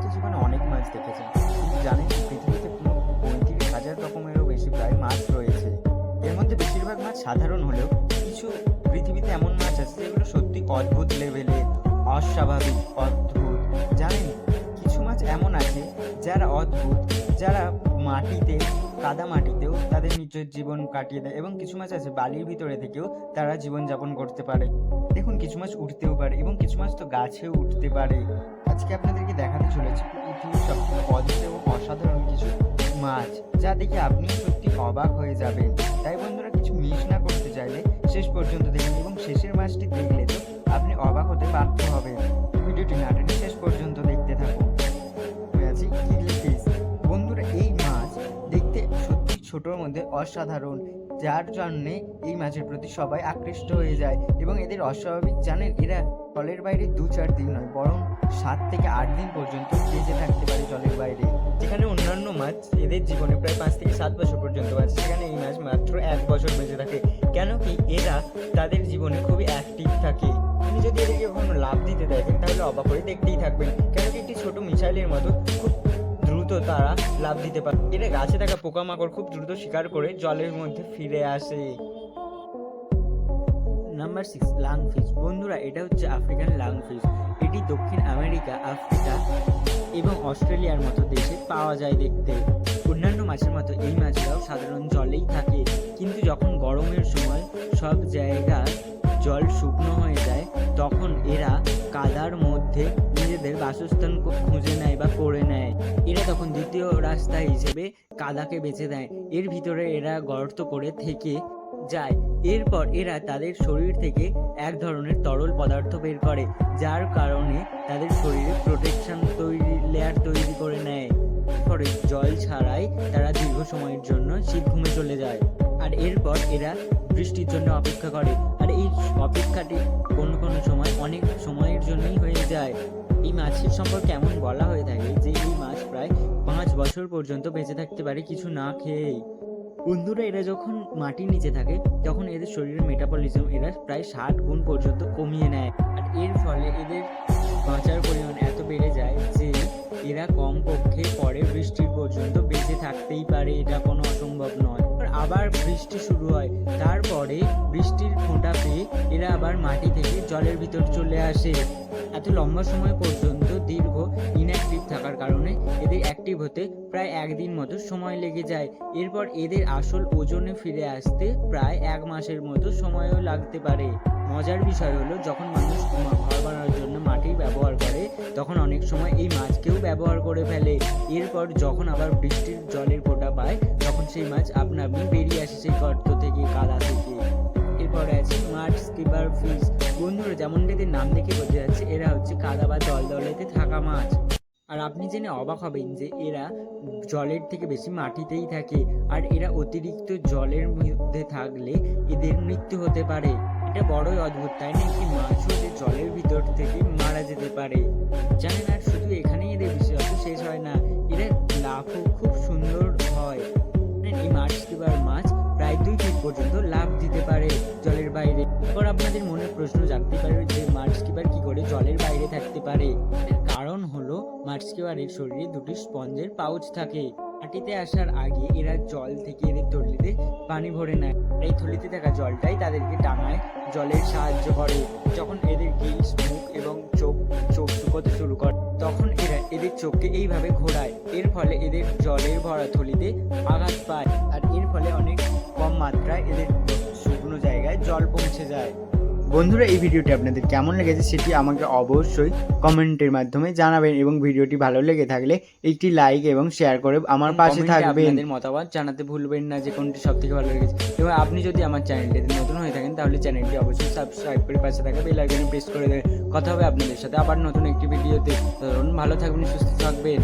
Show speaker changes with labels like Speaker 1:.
Speaker 1: হয়তো জীবনে অনেক মাছ দেখেছেন। কিন্তু জানেন পৃথিবীতে পঁয়ত্রিশ হাজার রকমেরও বেশি প্রায় মাছ রয়েছে। এর মধ্যে বেশিরভাগ মাছ সাধারণ হলেও কিছু পৃথিবীতে এমন মাছ আছে যেগুলো সত্যি অদ্ভুত লেভেলে অস্বাভাবিক, অদ্ভুত। জানেন কিছু মাছ এমন আছে যারা অদ্ভুত, যারা মাটিতে, কাদা মাটিতেও তাদের নিজের জীবন কাটিয়ে দেয় এবং কিছু মাছ আছে বালির ভিতরে থেকেও তারা জীবনযাপন করতে পারে। দেখুন, কিছু মাছ উঠতেও পারে এবং কিছু মাছ তো গাছেও উঠতে পারে। আজকে আপনাদেরকে দেখাতে চলেছি পৃথিবীর সবথেকে অদ্ভুত এবং অসাধারণ কিছু মাছ, যা দেখে আপনি সত্যি অবাক হয়ে যাবেন। তাই বন্ধুরা, কিছু মিস না করতে চাইলে শেষ পর্যন্ত দেখুন এবং শেষের মাছটি দেখলে তো আপনি অবাক হতে বাধ্য হবেন। ছোটোর মধ্যে অসাধারণ, যার জন্যে এই মাছের প্রতি সবাই আকৃষ্ট হয়ে যায় এবং এদের অস্বাভাবিক জানেন এরা জলের বাইরে দু চার দিন নয়, বরং সাত থেকে আট দিন পর্যন্ত বেঁচে থাকতে পারে জলের বাইরে। যেখানে অন্যান্য মাছ এদের জীবনে প্রায় পাঁচ থেকে সাত বছর পর্যন্ত আছে, সেখানে এই মাছ মাত্র এক বছর বেঁচে থাকে, কেন কি এরা তাদের জীবনে খুবই অ্যাক্টিভ থাকে। আপনি যদি এদেরকে কখনো লাভ দিতে দেখেন, তাহলে অবাক করে দেখতেই থাকবেন, কেন কি একটি ছোট মিসাইলের মতো খুব দ্রুত তারা লাভ দিতে পারে। এরা গাছে থাকা পোকামাকড় খুব দ্রুত শিকার করে জলের মধ্যে ফিরে আসে। নাম্বার সিক্স লাং ফিশ বন্ধুরা, এটা হচ্ছে আফ্রিকান লাং ফিশ এটি দক্ষিণ আমেরিকা, আফ্রিকা এবং অস্ট্রেলিয়ার মতো দেশে পাওয়া যায় দেখতে। অন্যান্য মাছের মতো এই মাছরাও সাধারণ জলেই থাকে। কিন্তু যখন গরমের সময় সব জায়গায় জল শুকনো হয়ে যায়, তখন এরা কাদার মধ্যে নিজেদের বাসস্থান খুঁজে নেয় বা করে নেয়। এরা তখন দ্বিতীয় রাস্তা হিসেবে কাদাকে বেছে দেয় এর ভিতরে এরা গর্ত করে থেকে যায়। এরপর এরা তাদের শরীর থেকে এক ধরনের তরল পদার্থ বের করে, যার কারণে তাদের শরীরে প্রোটেকশন তৈরি লেয়ার তৈরি করে নেয়। পরে জল ছাড়াই তারা দীর্ঘ সময়ের জন্য শীত ঘুমে চলে যায়। আর এরপর এরা বৃষ্টির জন্য অপেক্ষা করে। অপেক্ষাটি কোনো কোনো সময়, অনেক সময়ের জন্যই হয়ে যায়। এই মাছের সম্পর্কে এমন বলা হয়ে থাকে যে, এই মাছ প্রায় পাঁচ বছর পর্যন্ত বেঁচে থাকতে পারে কিছু না খেয়েই। বন্ধুরা, এরা যখন মাটির নিচে থাকে, তখন এদের শরীরের মেটাবলিজম এরা প্রায় ষাট গুণ পর্যন্ত কমিয়ে নেয়। আর এর ফলে এদের বাঁচার পরিমাণ এত বেড়ে যায় যে, এরা কম পক্ষে পরে বৃষ্টির পর্যন্ত বেঁচে থাকতেই পারে। এটা কোনো অসম্ভব নয়। আবার বৃষ্টি শুরু মাটি থেকে জলের ভিতর চলে আসে। এত লম্বা সময় পর্যন্ত দীর্ঘ ইনঅ্যাক্টিভ থাকার কারণে এদের অ্যাক্টিভ হতে প্রায় একদিন মতো সময় লেগে যায়। এরপর এদের আসল ওজনে ফিরে আসতে প্রায় এক মাসের মতো সময়ও লাগতে পারে। মজার বিষয় হলো, যখন মানুষ ঘর বানানোর জন্য মাটি ব্যবহার করে, তখন অনেক সময় এই মাছকেও ব্যবহার করে ফেলে। এরপর যখন আবার বৃষ্টির জলের ফোঁটা পায়, তখন সেই মাছ আপনা আপনি বেরিয়ে আসে সেই গর্ত থেকে, কাদা থেকে। এরপরে আছে মাঠ স্কিপার, ফিশ বন্ধুরা যেমন এদের নাম দেখে বোঝা যাচ্ছে এরা হচ্ছে কাদা বা দল দলেতে থাকা মাছ। আর আপনি জেনে অবাক হবেন যে এরা জলের থেকে বেশি মাটিতেই থাকে আর এরা অতিরিক্ত জলের মধ্যে থাকলে এদের মৃত্যু হতে পারে। এটা বড়ই অদ্ভুত তাই না? একটি মাছও যে জলের ভিতর থেকে মারা যেতে পারে। জানেন আর শুধু এখানেই এদের বিশেষত্ব শেষ হয় না এরা লাফও খুব সুন্দর হয়। জানেন, এই মাছ কিবার মাছ প্রায় দুই ফিট পর্যন্ত লাভ দিতে পারে। এরপর আপনাদের মনে প্রশ্ন জাগতে পারে যে মাছ কিপার কি করে জলের বাইরে থাকতে পারে? কারণ হলো মাছ কিপারের শরীরে দুটি স্পঞ্জের পাউচ থাকে। মাটিতে আসার আগে এরা জল থেকে এদের থলিতে পানি ভরে নেয়। এই থলিতে থাকা জলটাই তাদেরকে টাঙায়, জলের সাহায্য করে। যখন এদের গিলস মুখ এবং চোখ চোখ শুকোতে শুরু করে, তখন এরা এদের চোখকে এইভাবে ঘোরায়। এর ফলে এদের জলের ভরা থলিতে আঘাত পায়। আর এর ফলে অনেক কম মাত্রায় এদের শুকনো জায়গায় জল পৌঁছে যায়। বন্ধুরা এই ভিডিওটি আপনাদের কেমন লেগেছে সেটি আমাকে অবশ্যই কমেন্টের মাধ্যমে জানাবেন এবং ভিডিওটি ভালো লেগে থাকলে একটি লাইক এবং শেয়ার করে আমার পাশে থাকবেন। আপনাদের মতামত জানাতে ভুলবেন না যে কোনটি সব থেকে ভালো লেগেছে। এবং আপনি যদি আমার চ্যানেলটিতে নতুন হয়ে থাকেন তাহলে চ্যানেলটি অবশ্যই সাবস্ক্রাইব করে পাশে থাকা বেল আইকনে প্রেস করে দেবেন। কথা হবে আপনাদের সাথে আবার নতুন একটি ভিডিওতে। ধরুন ভালো থাকবেন সুস্থ থাকবেন।